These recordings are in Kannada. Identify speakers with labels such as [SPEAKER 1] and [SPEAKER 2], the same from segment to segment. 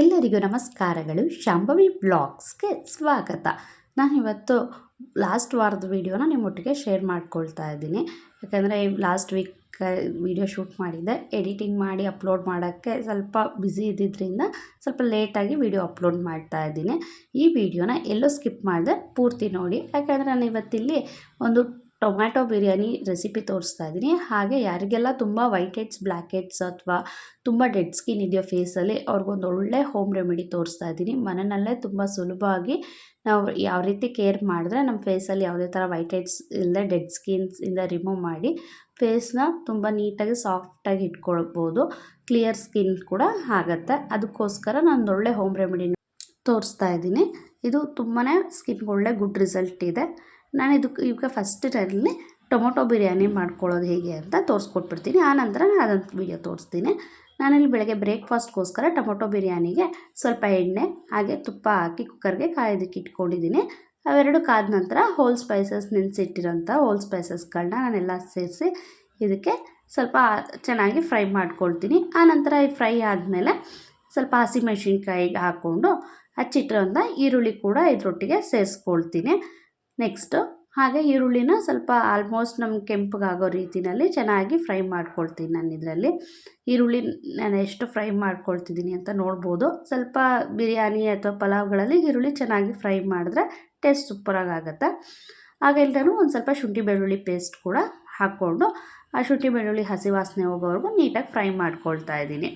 [SPEAKER 1] ಎಲ್ಲರಿಗೂ ನಮಸ್ಕಾರಗಳು. ಶಾಂಭವಿ ಬ್ಲಾಗ್ಸ್ಗೆ ಸ್ವಾಗತ. ನಾನಿವತ್ತು ಲಾಸ್ಟ್ ವಾರದ ವೀಡಿಯೋನ ನಿಮ್ಮೊಟ್ಟಿಗೆ ಶೇರ್ ಮಾಡ್ಕೊಳ್ತಾ ಇದ್ದೀನಿ. ಯಾಕಂದರೆ ಲಾಸ್ಟ್ ವೀಕ್ ವೀಡಿಯೋ ಶೂಟ್ ಮಾಡಿದ್ದೆ. ಎಡಿಟಿಂಗ್ ಮಾಡಿ ಅಪ್ಲೋಡ್ ಮಾಡೋಕ್ಕೆ ಸ್ವಲ್ಪ ಬ್ಯುಸಿ ಇದ್ದಿದ್ದರಿಂದ ಸ್ವಲ್ಪ ಲೇಟಾಗಿ ವೀಡಿಯೋ ಅಪ್ಲೋಡ್ ಮಾಡ್ತಾ ಇದ್ದೀನಿ. ಈ ವಿಡಿಯೋನ ಎಲ್ಲೋ ಸ್ಕಿಪ್ ಮಾಡಿದೆ ಪೂರ್ತಿ ನೋಡಿ. ಯಾಕಂದರೆ ನಾನು ಇವತ್ತಿಲ್ಲಿ ಒಂದು ಟೊಮ್ಯಾಟೊ ಬಿರಿಯಾನಿ ರೆಸಿಪಿ ತೋರಿಸ್ತಾ ಇದ್ದೀನಿ. ಹಾಗೆ ಯಾರಿಗೆಲ್ಲ ತುಂಬ ವೈಟ್ ಹೆಡ್ಸ್ ಬ್ಲ್ಯಾಕ್ ಹೆಡ್ಸ್ ಅಥವಾ ತುಂಬ ಡೆಡ್ ಸ್ಕಿನ್ ಇದೆಯೋ ಫೇಸಲ್ಲಿ ಅವ್ರಿಗೊಂದು ಒಳ್ಳೆ ಹೋಮ್ ರೆಮಿಡಿ ತೋರಿಸ್ತಾ ಇದ್ದೀನಿ. ಮನೆಯಲ್ಲೇ ತುಂಬ ಸುಲಭವಾಗಿ ನಾವು ಯಾವ ರೀತಿ ಕೇರ್ ಮಾಡಿದ್ರೆ ನಮ್ಮ ಫೇಸಲ್ಲಿ ಯಾವುದೇ ಥರ ವೈಟ್ ಹೆಡ್ಸ್ ಇಲ್ಲದೆ ಡೆಡ್ ಸ್ಕಿನ್ಸ್ ಇಂದ ರಿಮೂವ್ ಮಾಡಿ ಫೇಸ್ನ ತುಂಬ ನೀಟಾಗಿ ಸಾಫ್ಟಾಗಿ ಇಟ್ಕೊಳ್ಬೋದು. ಕ್ಲಿಯರ್ ಸ್ಕಿನ್ ಕೂಡ ಆಗುತ್ತೆ. ಅದಕ್ಕೋಸ್ಕರ ನಾನು ಒಳ್ಳೆ ಹೋಮ್ ರೆಮಿಡಿನ ತೋರಿಸ್ತಾ ಇದ್ದೀನಿ. ಇದು ತುಂಬಾ ಸ್ಕಿನ್ಗೆ ಒಳ್ಳೆ ಗುಡ್ ರಿಸಲ್ಟ್ ಇದೆ. ನಾನು ಇದಕ್ಕೆ ಈಗ ಫಸ್ಟಲ್ಲಿ ಟೊಮೊಟೊ ಬಿರಿಯಾನಿ ಮಾಡ್ಕೊಳ್ಳೋದು ಹೇಗೆ ಅಂತ ತೋರಿಸ್ಕೊಟ್ಬಿಡ್ತೀನಿ. ಆನಂತರ ನಾನು ಅದನ್ನು ವೀಡಿಯೋ ತೋರಿಸ್ತೀನಿ. ನಾನಿಲ್ಲಿ ಬೆಳಗ್ಗೆ ಬ್ರೇಕ್ಫಾಸ್ಟ್ಗೋಸ್ಕರ ಟೊಮೊಟೊ ಬಿರಿಯಾನಿಗೆ ಸ್ವಲ್ಪ ಎಣ್ಣೆ, ಹಾಗೆ ತುಪ್ಪ ಹಾಕಿ ಕುಕ್ಕರ್ಗೆ ಕಾಯೋದಕ್ಕೆ ಇಟ್ಕೊಂಡಿದ್ದೀನಿ. ಅವೆರಡು ಕಾದ ನಂತರ ಹೋಲ್ ಸ್ಪೈಸಸ್ ನೆನೆಸಿಟ್ಟಿರೋಂಥ ಹೋಲ್ ಸ್ಪೈಸಸ್ಗಳನ್ನ ನಾನೆಲ್ಲ ಸೇರಿಸಿ ಇದಕ್ಕೆ ಸ್ವಲ್ಪ ಚೆನ್ನಾಗಿ ಫ್ರೈ ಮಾಡ್ಕೊಳ್ತೀನಿ. ಆನಂತರ ಈ ಫ್ರೈ ಆದಮೇಲೆ ಸ್ವಲ್ಪ ಹಸಿಮೆಣ್ಸಿನ್ಕಾಯಿಗೆ ಹಾಕ್ಕೊಂಡು ಹಚ್ಚಿಟ್ಟಿರೋಂಥ ಈರುಳ್ಳಿ ಕೂಡ ಇದರೊಟ್ಟಿಗೆ ಸೇರಿಸ್ಕೊಳ್ತೀನಿ. ನೆಕ್ಸ್ಟು ಹಾಗೆ ಈರುಳ್ಳಿನ ಸ್ವಲ್ಪ ಆಲ್ಮೋಸ್ಟ್ ನಮ್ಮ ಕೆಂಪಗಾಗೋ ರೀತಿಯಲ್ಲಿ ಚೆನ್ನಾಗಿ ಫ್ರೈ ಮಾಡ್ಕೊಳ್ತೀನಿ ನಾನು ಇದರಲ್ಲಿ. ಈರುಳ್ಳಿ ನಾನು ಎಷ್ಟು ಫ್ರೈ ಮಾಡ್ಕೊಳ್ತಿದ್ದೀನಿ ಅಂತ ನೋಡ್ಬೋದು. ಸ್ವಲ್ಪ ಬಿರಿಯಾನಿ ಅಥವಾ ಪಲಾವ್ಗಳಲ್ಲಿ ಈರುಳ್ಳಿ ಚೆನ್ನಾಗಿ ಫ್ರೈ ಮಾಡಿದ್ರೆ ಟೇಸ್ಟ್ ಸೂಪರಾಗಿ ಆಗುತ್ತೆ ಆಗ ಒಂದು ಸ್ವಲ್ಪ ಶುಂಠಿ ಬೆಳ್ಳುಳ್ಳಿ ಪೇಸ್ಟ್ ಕೂಡ ಹಾಕ್ಕೊಂಡು ಆ ಶುಂಠಿ ಬೆಳ್ಳುಳ್ಳಿ ಹಸಿ ವಾಸನೆ ಹೋಗೋವರೆಗೂ ನೀಟಾಗಿ ಫ್ರೈ ಮಾಡ್ಕೊಳ್ತಾ ಇದ್ದೀನಿ.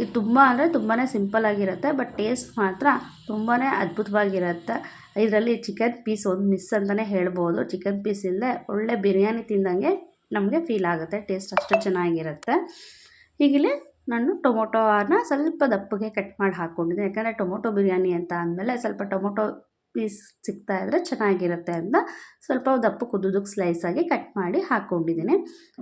[SPEAKER 1] ಇದು ತುಂಬ ಅಂದರೆ ತುಂಬಾ ಸಿಂಪಲ್ಲಾಗಿರುತ್ತೆ ಬಟ್ ಟೇಸ್ಟ್ ಮಾತ್ರ ತುಂಬಾ ಅದ್ಭುತವಾಗಿರುತ್ತೆ. ಇದರಲ್ಲಿ ಚಿಕನ್ ಪೀಸ್ ಒಂದು ಮಿಸ್ ಅಂತಲೇ ಹೇಳ್ಬೋದು. ಚಿಕನ್ ಪೀಸ್ ಇಲ್ಲದೆ ಒಳ್ಳೆ ಬಿರಿಯಾನಿ ತಿಂದಂಗೆ ನಮಗೆ ಫೀಲ್ ಆಗುತ್ತೆ, ಟೇಸ್ಟ್ ಅಷ್ಟು ಚೆನ್ನಾಗಿರುತ್ತೆ. ಈಗಲೇ ನಾನು ಟೊಮೊಟೋನ ಸ್ವಲ್ಪ ದಪ್ಪಗೆ ಕಟ್ ಮಾಡಿ ಹಾಕ್ಕೊಂಡಿದ್ದೆ ಯಾಕಂದರೆ ಟೊಮೊಟೊ ಬಿರಿಯಾನಿ ಅಂತ ಅಂದಮೇಲೆ ಸ್ವಲ್ಪ ಟೊಮೊಟೊ ಪೀಸ್ ಸಿಗ್ತಾ ಇದ್ದರೆ ಚೆನ್ನಾಗಿರುತ್ತೆ ಅಂತ ಸ್ವಲ್ಪ ದಪ್ಪು ಸ್ಲೈಸ್ ಸ್ಲೈಸಾಗಿ ಕಟ್ ಮಾಡಿ ಹಾಕ್ಕೊಂಡಿದ್ದೀನಿ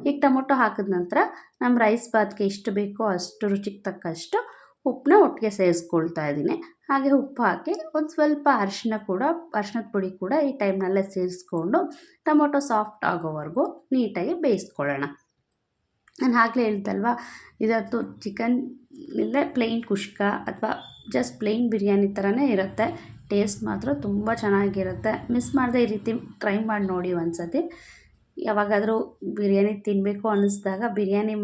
[SPEAKER 1] ಈಗ ಟೊಮೊಟೊ ಹಾಕಿದ ನಂತರ ನಮ್ಮ ರೈಸ್ ಬಾತ್ಗೆ ಎಷ್ಟು ಬೇಕೋ ಅಷ್ಟು ರುಚಿಗೆ ತಕ್ಕಷ್ಟು ಉಪ್ಪನ್ನ ಒಟ್ಟಿಗೆ ಸೇರಿಸ್ಕೊಳ್ತಾ ಇದ್ದೀನಿ. ಹಾಗೆ ಉಪ್ಪು ಹಾಕಿ ಒಂದು ಸ್ವಲ್ಪ ಅರಿಶಿನ ಕೂಡ ಅರಿಶಿನದ ಪುಡಿ ಕೂಡ ಈ ಟೈಮ್ನಲ್ಲೇ ಸೇರಿಸ್ಕೊಂಡು ಟೊಮೊಟೊ ಸಾಫ್ಟ್ ಆಗೋವರೆಗೂ ನೀಟಾಗಿ ಬೇಯಿಸ್ಕೊಳ್ಳೋಣ. ನಾನು ಆಗಲೇ ಹೇಳ್ತಲ್ವ, ಇದಂತೂ ಚಿಕನ್ ಇಲ್ಲದೆ ಪ್ಲೇನ್ ಕುಷ್ಕ ಅಥವಾ ಜಸ್ಟ್ ಪ್ಲೇನ್ ಬಿರಿಯಾನಿ ಥರನೇ ಇರುತ್ತೆ. ಟೇಸ್ಟ್ ಮಾತ್ರ ತುಂಬ ಚೆನ್ನಾಗಿರುತ್ತೆ. ಮಿಸ್ ಮಾಡದೆ ಈ ರೀತಿ ಟ್ರೈ ಮಾಡಿ ನೋಡಿ ಒಂದ್ಸತಿ. ಯಾವಾಗಾದರೂ ಬಿರಿಯಾನಿ ತಿನ್ನಬೇಕು ಅನ್ನಿಸ್ದಾಗ ಬಿರಿಯಾನಿ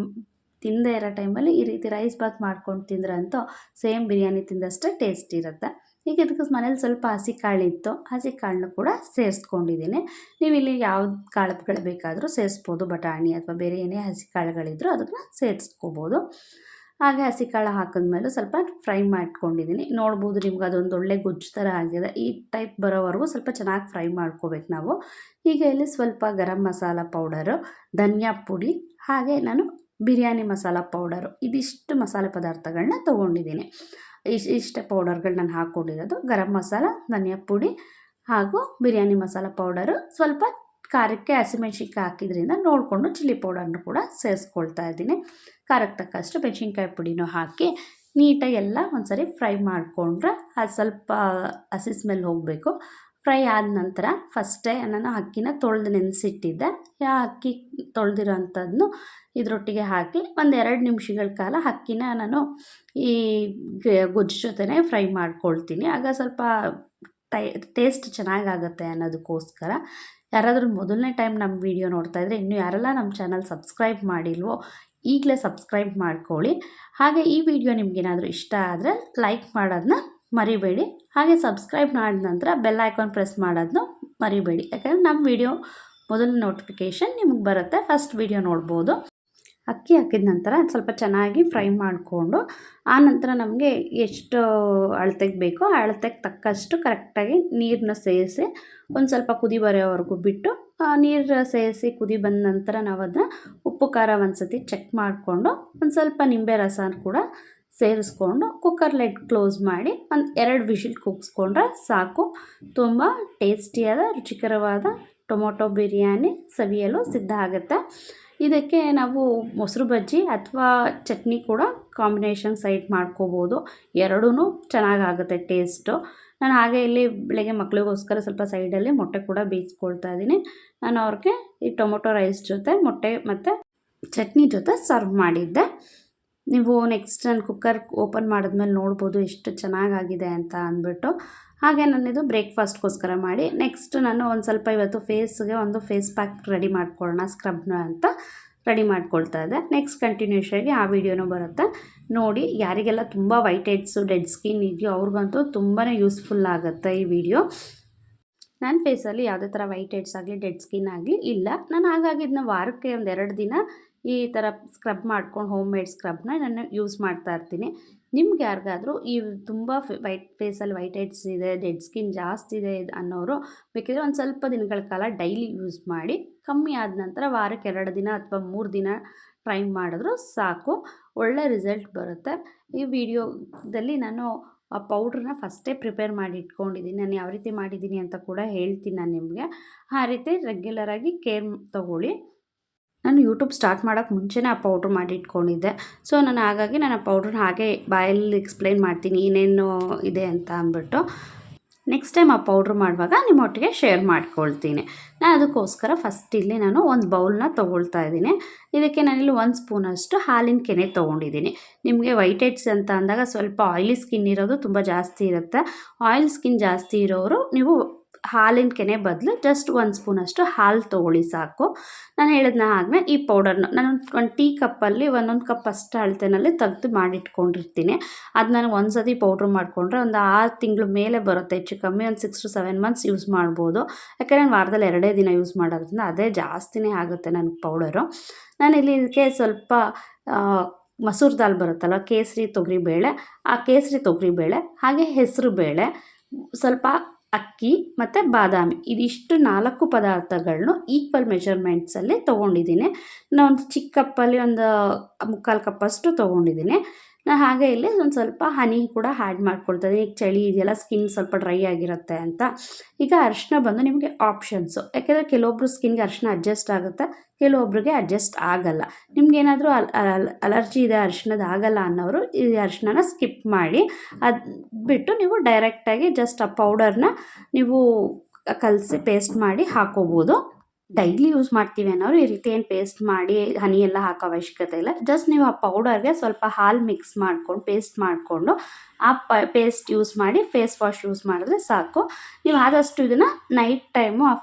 [SPEAKER 1] ತಿನ್ನದೇ ಇರೋ ಟೈಮಲ್ಲಿ ಈ ರೀತಿ ರೈಸ್ ಬಾತ್ ಮಾಡ್ಕೊಂಡು ತಿಂದ್ರಂತೂ ಸೇಮ್ ಬಿರಿಯಾನಿ ತಿಂದಷ್ಟೇ ಟೇಸ್ಟ್ ಇರುತ್ತೆ. ಈಗ ಇದಕ್ಕೆ ಮನೇಲಿ ಸ್ವಲ್ಪ ಹಸಿ ಕಾಳಿತ್ತು ಹಸಿ ಕಾಳನ್ನ ಕೂಡ ಸೇರಿಸ್ಕೊಂಡಿದ್ದೀನಿ. ನೀವು ಇಲ್ಲಿ ಯಾವ ಕಾಳುಗಳು ಬೇಕಾದರೂ ಸೇರಿಸ್ಬೋದು. ಬಟಾಣಿ ಅಥವಾ ಬೇರೆ ಏನೇ ಹಸಿ ಕಾಳುಗಳಿದ್ದರೂ ಅದನ್ನು ಸೇರಿಸ್ಕೋಬೋದು. ಹಾಗೆ ಹಸಿ ಕಾಳು ಹಾಕಿದ್ಮೇಲೆ ಸ್ವಲ್ಪ ಫ್ರೈ ಮಾಡ್ಕೊಂಡಿದ್ದೀನಿ. ನೋಡ್ಬೋದು ನಿಮ್ಗೆ ಅದೊಂದು ಒಳ್ಳೆ ಗೊಜ್ಜು ಥರ ಆಗಿದೆ. ಈ ಟೈಪ್ ಬರೋವರೆಗೂ ಸ್ವಲ್ಪ ಚೆನ್ನಾಗಿ ಫ್ರೈ ಮಾಡ್ಕೋಬೇಕು ನಾವು. ಈಗ ಇಲ್ಲಿ ಸ್ವಲ್ಪ ಗರಂ ಮಸಾಲ ಪೌಡರು, ಧನಿಯಾ ಪುಡಿ, ಹಾಗೆ ನಾನು ಬಿರಿಯಾನಿ ಮಸಾಲ ಪೌಡರು, ಇದಿಷ್ಟು ಮಸಾಲೆ ಪದಾರ್ಥಗಳನ್ನ ತೊಗೊಂಡಿದ್ದೀನಿ. ಇಷ್ಟು ಇಷ್ಟ ಪೌಡರ್ಗಳು ನಾನು ಹಾಕ್ಕೊಂಡಿರೋದು ಗರಂ ಮಸಾಲ, ಧನಿಯಾ ಪುಡಿ ಹಾಗೂ ಬಿರಿಯಾನಿ ಮಸಾಲ ಪೌಡರು. ಸ್ವಲ್ಪ ಖಾರಕ್ಕೆ ಹಸಿಮೆಣ್ಸಿನ್ಕಾಯಿ ಹಾಕಿದ್ರಿಂದ ನೋಡಿಕೊಂಡು ಚಿಲ್ಲಿ ಪೌಡರ್ನು ಕೂಡ ಸೇರಿಸ್ಕೊಳ್ತಾ ಇದ್ದೀನಿ. ಖಾರಕ್ಕೆ ತಕ್ಕಷ್ಟು ಮೆಣಸಿನ್ಕಾಯಿ ಪುಡಿನೂ ಹಾಕಿ ನೀಟಾಗಿ ಎಲ್ಲ ಒಂದ್ಸರಿ ಫ್ರೈ ಮಾಡಿಕೊಂಡ್ರೆ ಅದು ಸ್ವಲ್ಪ ಹಸಿ ಸ್ಮೆಲ್ ಹೋಗಬೇಕು. ಫ್ರೈ ಆದ ನಂತರ ಫಸ್ಟೇ ನಾನು ಅಕ್ಕಿನ ತೊಳೆದು ನೆನೆಸಿಟ್ಟಿದ್ದೆ. ಆ ಅಕ್ಕಿ ತೊಳೆದಿರೋ ಅಂಥದ್ದನ್ನು ಇದರೊಟ್ಟಿಗೆ ಹಾಕಿ ಒಂದು ಎರಡು ನಿಮಿಷಗಳ ಕಾಲ ಅಕ್ಕಿನ ನಾನು ಈ ಗೊಜ್ಜು ಜೊತೆನೇ ಫ್ರೈ ಮಾಡ್ಕೊಳ್ತೀನಿ. ಆಗ ಸ್ವಲ್ಪ ಟೈ, ಟೇಸ್ಟ್ ಚೆನ್ನಾಗಾಗುತ್ತೆ ಅನ್ನೋದಕ್ಕೋಸ್ಕರ ಯಾರಾದರೂ ಮೊದಲನೇ ಟೈಮ್ ನಮ್ಮ ವಿಡಿಯೋ ನೋಡ್ತಾ ಇದ್ದರೆ ಇನ್ನೂ ಯಾರೆಲ್ಲ ನಮ್ಮ ಚಾನಲ್ ಸಬ್ಸ್ಕ್ರೈಬ್ ಮಾಡಿಲ್ವೋ, ಈಗಲೇ ಸಬ್ಸ್ಕ್ರೈಬ್ ಮಾಡ್ಕೊಳ್ಳಿ. ಹಾಗೆ ಈ ವಿಡಿಯೋ ನಿಮಗೇನಾದರೂ ಇಷ್ಟ ಆದರೆ ಲೈಕ್ ಮಾಡೋದನ್ನ ಮರಿಬೇಡಿ. ಹಾಗೆ ಸಬ್ಸ್ಕ್ರೈಬ್ ಮಾಡಿದ ನಂತರ ಬೆಲ್ ಐಕಾನ್ ಪ್ರೆಸ್ ಮಾಡೋದನ್ನ ಮರಿಬೇಡಿ. ಯಾಕಂದರೆ ನಮ್ಮ ವಿಡಿಯೋ ಮೊದಲ ನೋಟಿಫಿಕೇಷನ್ ನಿಮಗೆ ಬರುತ್ತೆ. ಫಸ್ಟ್ ವಿಡಿಯೋ ನೋಡ್ಬೋದು. ಅಕ್ಕಿ ಹಾಕಿದ ನಂತರ ಸ್ವಲ್ಪ ಚೆನ್ನಾಗಿ ಫ್ರೈ ಮಾಡಿಕೊಂಡು ಆ ನಂತರ ನಮಗೆ ಎಷ್ಟು ಅಳತೆಗೆ ಬೇಕೋ ಅಳತೆಗೆ ತಕ್ಕಷ್ಟು ಕರೆಕ್ಟಾಗಿ ನೀರನ್ನ ಸೇರಿಸಿ ಒಂದು ಸ್ವಲ್ಪ ಕುದಿ ಬರೋವರೆಗೂ ಬಿಟ್ಟು ನೀರು ಸೇರಿಸಿ ಕುದಿ ಬಂದ ನಂತರ ನಾವು ಅದನ್ನ ಉಪ್ಪು ಖಾರ ಒಂದು ಸತಿ ಚೆಕ್ ಮಾಡಿಕೊಂಡು ಒಂದು ಸ್ವಲ್ಪ ನಿಂಬೆ ರಸ ಕೂಡ ಸೇರಿಸ್ಕೊಂಡು ಕುಕ್ಕರ್ ಲೆಡ್ ಕ್ಲೋಸ್ ಮಾಡಿ ಒಂದು ಎರಡು ವಿಷಿಲ್ ಕುಗ್ಸ್ಕೊಂಡ್ರೆ ಸಾಕು. ತುಂಬ ಟೇಸ್ಟಿಯಾದ ರುಚಿಕರವಾದ ಟೊಮೊಟೊ ಬಿರಿಯಾನಿ ಸವಿಯಲು ಸಿದ್ಧ ಆಗುತ್ತೆ. ಇದಕ್ಕೆ ನಾವು ಮೊಸರು ಬಜ್ಜಿ ಅಥವಾ ಚಟ್ನಿ ಕೂಡ ಕಾಂಬಿನೇಷನ್ ಸೈಡ್ ಮಾಡ್ಕೋಬೋದು. ಎರಡೂ ಚೆನ್ನಾಗಾಗುತ್ತೆ ಟೇಸ್ಟು ನಾನು ಹಾಗೆ ಇಲ್ಲಿ ಬೆಳಗ್ಗೆ ಮಕ್ಳಿಗೋಸ್ಕರ ಸ್ವಲ್ಪ ಸೈಡಲ್ಲಿ ಮೊಟ್ಟೆ ಕೂಡ ಬೇಯಿಸ್ಕೊಳ್ತಾ ಇದ್ದೀನಿ. ನಾನು ಅವ್ರಿಗೆ ಈ ಟೊಮೊಟೊ ರೈಸ್ ಜೊತೆ ಮೊಟ್ಟೆ ಮತ್ತು ಚಟ್ನಿ ಜೊತೆ ಸರ್ವ್ ಮಾಡಿದ್ದೆ. ನೀವು ನೆಕ್ಸ್ಟ್ ನಾನು ಕುಕ್ಕರ್ ಓಪನ್ ಮಾಡಿದ್ಮೇಲೆ ನೋಡ್ಬೋದು ಎಷ್ಟು ಚೆನ್ನಾಗಾಗಿದೆ ಅಂತ ಅಂದ್ಬಿಟ್ಟು. ಹಾಗೆ ನಾನಿದು ಬ್ರೇಕ್ಫಾಸ್ಟ್ಗೋಸ್ಕರ ಮಾಡಿ, ನೆಕ್ಸ್ಟ್ ನಾನು ಒಂದು ಸ್ವಲ್ಪ ಇವತ್ತು ಫೇಸ್ಗೆ ಒಂದು ಫೇಸ್ ಪ್ಯಾಕ್ ರೆಡಿ ಮಾಡ್ಕೊಳ್ಳೋಣ, ಸ್ಕ್ರಬ್ನ ಅಂತ ರೆಡಿ ಮಾಡ್ಕೊಳ್ತಾ ಇದ್ದೆ. ನೆಕ್ಸ್ಟ್ ಕಂಟಿನ್ಯೂಷಾಗಿ ಆ ವಿಡಿಯೋನೂ ಬರುತ್ತೆ. ನೋಡಿ, ಯಾರಿಗೆಲ್ಲ ತುಂಬ ವೈಟ್ ಹೆಡ್ಸು, ಡೆಡ್ ಸ್ಕಿನ್ ಇದೆಯೋ ಅವ್ರಿಗಂತೂ ತುಂಬಾ ಯೂಸ್ಫುಲ್ ಆಗುತ್ತೆ ಈ ವಿಡಿಯೋ. ನನ್ನ ಫೇಸಲ್ಲಿ ಯಾವುದೇ ಥರ ವೈಟ್ ಹೆಡ್ಸ್ ಆಗಲಿ, ಡೆಡ್ ಸ್ಕಿನ್ ಆಗಲಿ ಇಲ್ಲ. ನಾನು ಹಾಗಾಗಿ ಇದನ್ನ ವಾರಕ್ಕೆ ಒಂದು ಎರಡು ದಿನ ಈ ಥರ ಸ್ಕ್ರಬ್ ಮಾಡ್ಕೊಂಡು ಹೋಮ್ ಮೇಡ್ ಸ್ಕ್ರಬ್ನ ನಾನು ಯೂಸ್ ಮಾಡ್ತಾ ಇರ್ತೀನಿ. ನಿಮ್ಗೆ ಯಾರಿಗಾದರೂ ಈ ತುಂಬ ವೈಟ್ ಫೇಸಲ್ಲಿ ವೈಟ್ ಹೆಡ್ಸ್ ಇದೆ, ಡೆಡ್ ಸ್ಕಿನ್ ಜಾಸ್ತಿ ಇದೆ ಅನ್ನೋರು ಬೇಕಿದ್ರೆ ಒಂದು ಸ್ವಲ್ಪ ದಿನಗಳ ಕಾಲ ಡೈಲಿ ಯೂಸ್ ಮಾಡಿ, ಕಮ್ಮಿ ಆದ ನಂತರ ವಾರಕ್ಕೆ ಎರಡು ದಿನ ಅಥವಾ ಮೂರು ದಿನ ಟ್ರೈ ಮಾಡಿದ್ರು ಸಾಕು, ಒಳ್ಳೆ ರಿಸಲ್ಟ್ ಬರುತ್ತೆ. ಈ ವಿಡಿಯೋದಲ್ಲಿ ನಾನು ಆ ಪೌಡ್ರನ್ನ ಫಸ್ಟೇ ಪ್ರಿಪೇರ್ ಮಾಡಿ ಇಟ್ಕೊಂಡಿದ್ದೀನಿ ನಾನು ಯಾವ ರೀತಿ ಮಾಡಿದ್ದೀನಿ ಅಂತ ಕೂಡ ಹೇಳ್ತೀನಿ ನಾನು ನಿಮಗೆ. ಆ ರೀತಿ ರೆಗ್ಯುಲರಾಗಿ ಕೇರ್ ತೊಗೊಳ್ಳಿ. ನಾನು ಯೂಟ್ಯೂಬ್ ಸ್ಟಾರ್ಟ್ ಮಾಡೋಕ್ಕೆ ಮುಂಚೆನೇ ಆ ಪೌಡ್ರ್ ಮಾಡಿ ಇಟ್ಕೊಂಡಿದ್ದೆ. ಸೊ ನಾನು ಹಾಗಾಗಿ ನಾನು ಆ ಪೌಡ್ರನ್ನ ಹಾಗೆ ಬಾಯಲ್ಲಿ ಎಕ್ಸ್ಪ್ಲೈನ್ ಮಾಡ್ತೀನಿ ಏನೇನು ಇದೆ ಅಂತ ಅಂದ್ಬಿಟ್ಟು. ನೆಕ್ಸ್ಟ್ ಟೈಮ್ ಆ ಪೌಡ್ರ್ ಮಾಡುವಾಗ ನಿಮ್ಮೊಟ್ಟಿಗೆ ಶೇರ್ ಮಾಡ್ಕೊಳ್ತೀನಿ. ನಾನು ಅದಕ್ಕೋಸ್ಕರ ಫಸ್ಟ್ ಇಲ್ಲಿ ನಾನು ಒಂದು ಬೌಲ್ನ ತೊಗೊಳ್ತಾ ಇದ್ದೀನಿ. ಇದಕ್ಕೆ ನಾನಿಲ್ಲಿ ಒಂದು ಸ್ಪೂನಷ್ಟು ಹಾಲಿನ ಕೆನೆ ತೊಗೊಂಡಿದ್ದೀನಿ. ನಿಮಗೆ ವೈಟ್ ಹೆಡ್ಸ್ ಅಂತ ಅಂದಾಗ ಸ್ವಲ್ಪ ಆಯಿಲಿ ಸ್ಕಿನ್ ಇರೋದು ತುಂಬ ಜಾಸ್ತಿ ಇರುತ್ತೆ. ಆಯಿಲ್ ಸ್ಕಿನ್ ಜಾಸ್ತಿ ಇರೋರು ನೀವು ಹಾಲಿನ ಕೆನೆ ಬದಲು ಜಸ್ಟ್ ಒಂದು ಸ್ಪೂನಷ್ಟು ಹಾಲು ತೊಗೊಳ್ಳಿ ಸಾಕು. ನಾನು ಹೇಳಿದ್ನ ಆದಮೇಲೆ ಈ ಪೌಡರ್ನ ನಾನು ಒಂದು ಟೀ ಕಪ್ಪಲ್ಲಿ ಒಂದೊಂದು ಕಪ್ ಅಷ್ಟು ಅಳತೆನಲ್ಲಿ ತೆಗೆದು ಮಾಡಿಟ್ಕೊಂಡಿರ್ತೀನಿ. ಅದು ನಾನು ಒಂದು ಸತಿ ಪೌಡ್ರ್ ಮಾಡಿಕೊಂಡ್ರೆ ಒಂದು ಆರು ತಿಂಗಳ ಮೇಲೆ ಬರುತ್ತೆ, ಹೆಚ್ಚು ಕಮ್ಮಿ ಒಂದು six to seven months use ಮಾಡ್ಬೋದು. ಯಾಕಂದರೆ ನಾನು ವಾರದಲ್ಲಿ ಎರಡೇ ದಿನ ಯೂಸ್ ಮಾಡೋದ್ರಿಂದ ಅದೇ ಜಾಸ್ತಿನೇ ಆಗುತ್ತೆ ನನಗೆ ಪೌಡರು ನಾನು ಇಲ್ಲಿ ಇದಕ್ಕೆ ಸ್ವಲ್ಪ ಮಸೂರ್ ದಾಲ್ ಬರುತ್ತಲ್ಲ ಕೇಸರಿ ತೊಗರಿ ಬೇಳೆ ಆ ಕೇಸರಿ ತೊಗರಿ ಬೇಳೆ ಹಾಗೆ ಹೆಸರು ಬೇಳೆ ಸ್ವಲ್ಪ ಅಕ್ಕಿ ಮತ್ತು ಬಾದಾಮಿ. ಇದಿಷ್ಟು ನಾಲ್ಕು ಪದಾರ್ಥಗಳನ್ನು ಈಕ್ವಲ್ ಮೆಜರ್ಮೆಂಟ್ಸಲ್ಲಿ ತೊಗೊಂಡಿದ್ದೀನಿ. ನಾನು ಒಂದು ಚಿಕ್ಕ ಕಪ್ಪಲ್ಲಿ ಒಂದು ಮುಕ್ಕಾಲು ಕಪ್ಪಷ್ಟು ತೊಗೊಂಡಿದ್ದೀನಿ. ನಾನು ಹಾಗೆ ಇಲ್ಲಿ ಒಂದು ಸ್ವಲ್ಪ ಹನಿ ಕೂಡ ಆ್ಯಡ್ ಮಾಡ್ಕೊಳ್ತದೆ ಈಗ ಚಳಿ ಇದೆಯಲ್ಲ ಸ್ಕಿನ್ ಸ್ವಲ್ಪ ಡ್ರೈ ಆಗಿರುತ್ತೆ ಅಂತ. ಈಗ ಅರಿಶಿನ ಬಂದು ನಿಮಗೆ ಆಪ್ಷನ್ಸು ಯಾಕೆಂದರೆ ಕೆಲವೊಬ್ರು ಸ್ಕಿನ್ಗೆ ಅರಿಶಿನ ಅಡ್ಜಸ್ಟ್ ಆಗುತ್ತೆ, ಕೆಲವೊಬ್ರಿಗೆ ಅಡ್ಜಸ್ಟ್ ಆಗಲ್ಲ. ನಿಮ್ಗೇನಾದರೂ ಅಲ್ ಅಲರ್ಜಿ ಇದೆ ಅರಿಶಿನದ ಆಗಲ್ಲ ಅನ್ನೋರು ಈ ಅರಿಶಿನ ಸ್ಕಿಪ್ ಮಾಡಿ, ಅದು ಬಿಟ್ಟು ನೀವು ಡೈರೆಕ್ಟಾಗಿ ಜಸ್ಟ್ ಆ ಪೌಡರ್ನ ನೀವು ಕಲಸಿ ಪೇಸ್ಟ್ ಮಾಡಿ ಹಾಕೋಬೋದು. ಡೈಲಿ ಯೂಸ್ ಮಾಡ್ತೀವಿ ಅನ್ನೋರು ಈ ರೀತಿ ಏನು ಪೇಸ್ಟ್ ಮಾಡಿ ಹನಿ ಎಲ್ಲ ಹಾಕೋ ಅವಶ್ಯಕತೆ ಇಲ್ಲ. ಜಸ್ಟ್ ನೀವು ಆ ಪೌಡರ್ಗೆ ಸ್ವಲ್ಪ ಹಾಲು ಮಿಕ್ಸ್ ಮಾಡ್ಕೊಂಡು ಪೇಸ್ಟ್ ಮಾಡಿಕೊಂಡು, ಆ ಪೇಸ್ಟ್ ಯೂಸ್ ಮಾಡಿ ಫೇಸ್ ವಾಶ್ ಯೂಸ್ ಮಾಡಿದ್ರೆ ಸಾಕು. ನೀವು ಆದಷ್ಟು ಇದನ್ನು ನೈಟ್ ಟೈಮು ಆ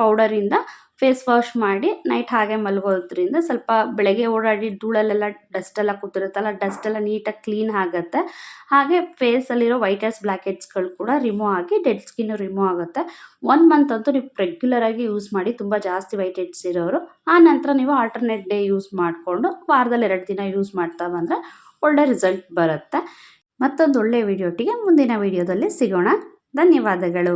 [SPEAKER 1] ಪೌಡರಿಂದ ಫೇಸ್ ವಾಶ್ ಮಾಡಿ ನೈಟ್ ಹಾಗೆ ಮಲಗೋದ್ರಿಂದ ಸ್ವಲ್ಪ ಬೆಳಗ್ಗೆ ಓಡಾಡಿ ಧೂಳಲ್ಲೆಲ್ಲ ಡಸ್ಟೆಲ್ಲ ಕೂತಿರುತ್ತಲ್ಲ ಡಸ್ಟೆಲ್ಲ ನೀಟಾಗಿ ಕ್ಲೀನ್ ಆಗುತ್ತೆ. ಹಾಗೆ ಫೇಸಲ್ಲಿರೋ ವೈಟ್ ಹೆಡ್ಸ್ ಬ್ಲ್ಯಾಕ್ ಕೂಡ ರಿಮೂವ್ ಆಗಿ ಡೆಡ್ ಸ್ಕಿನ್ ರಿಮೂವ್ ಆಗುತ್ತೆ. ಒನ್ ಮಂತ್ ಅಂತೂ ನೀವು ರೆಗ್ಯುಲರಾಗಿ ಯೂಸ್ ಮಾಡಿ ತುಂಬ ಜಾಸ್ತಿ ವೈಟ್ ಹೆಡ್ಸ್ ಇರೋರು. ಆ ನಂತರ ನೀವು ಆಲ್ಟರ್ನೇಟ್ ಡೇ ಯೂಸ್ ಮಾಡಿಕೊಂಡು ವಾರದಲ್ಲಿ ಎರಡು ದಿನ ಯೂಸ್ ಮಾಡ್ತಾ ಬಂದರೆ ಒಳ್ಳೆ ರಿಸಲ್ಟ್ ಬರುತ್ತೆ. ಮತ್ತೊಂದು ಒಳ್ಳೆಯ ವಿಡಿಯೋಟಿಗೆ ಮುಂದಿನ ವಿಡಿಯೋದಲ್ಲಿ ಸಿಗೋಣ. ಧನ್ಯವಾದಗಳು.